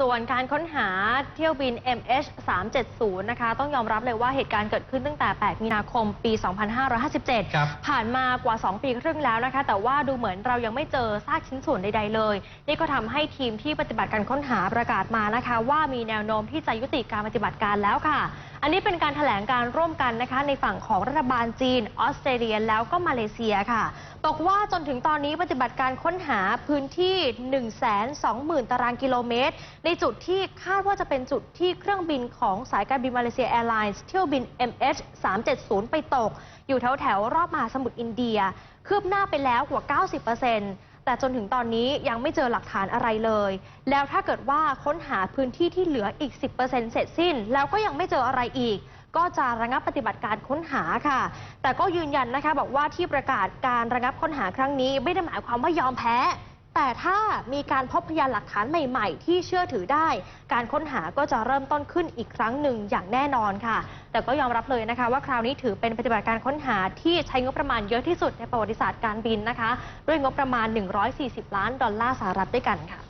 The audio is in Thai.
ส่วนการค้นหาเที่ยวบิน MH370 นะคะ ต้องยอมรับเลยว่าเหตุการณ์เกิดขึ้นตั้งแต่ 8 มีนาคมปี 2557ครับผ่านมากว่า 2 ปีครึ่งแล้วนะคะ แต่ว่าดูเหมือนเรายังไม่เจอซากชิ้นส่วนใด ๆ เลย นี่ก็ทำให้ทีมที่ปฏิบัติการค้นหาประกาศมานะคะ ว่ามีแนวโน้มที่จะยุติการปฏิบัติการแล้วค่ะ อันนี้เป็นการถแถลงการร่วมกันนะคะในฝั่งของรัฐบาลจีน ออสเตรเลียแล้วก็มาเลเซียค่ะ บอกว่าจนถึงตอนนี้ปฏิบัติการค้นหาพื้นที่ 120,000 ตารางกิโลเมตร ในจุดที่คาดว่าจะเป็นจุดที่เครื่องบินของสายการบินมาเลเซียแอร์ไลน์เที่ยวบิน MH370 ไปตก อยู่แถวแถวรอบมหาสมุทรอินเดีย คืบหน้าไปแล้วกว่า 90% แต่จนถึงตอนนี้ยังไม่เจอหลักฐานอะไรเลย แล้วถ้าเกิดว่าค้นหาพื้นที่ที่เหลืออีก 10%เสร็จสิ้น แล้วก็ยังไม่เจออะไรอีก ก็จะระงับปฏิบัติการค้นหาค่ะ แต่ก็ยืนยันนะคะบอกว่าที่ประกาศการระงับค้นหาครั้งนี้ ไม่ได้หมายความว่ายอมแพ้ แต่ถ้ามีการพบพยานหลักฐานใหม่ๆ ที่เชื่อถือได้ การค้นหาก็จะเริ่มต้นขึ้นอีกครั้งหนึ่งอย่างแน่นอนค่ะ แต่ก็ยอมรับเลยนะคะ ว่าคราวนี้ถือเป็นปฏิบัติการค้นหาที่ใช้งบประมาณเยอะที่สุดในประวัติศาสตร์การบินนะคะ ด้วยงบประมาณ 140 ล้านดอลลาร์สหรัฐด้วยกันค่ะ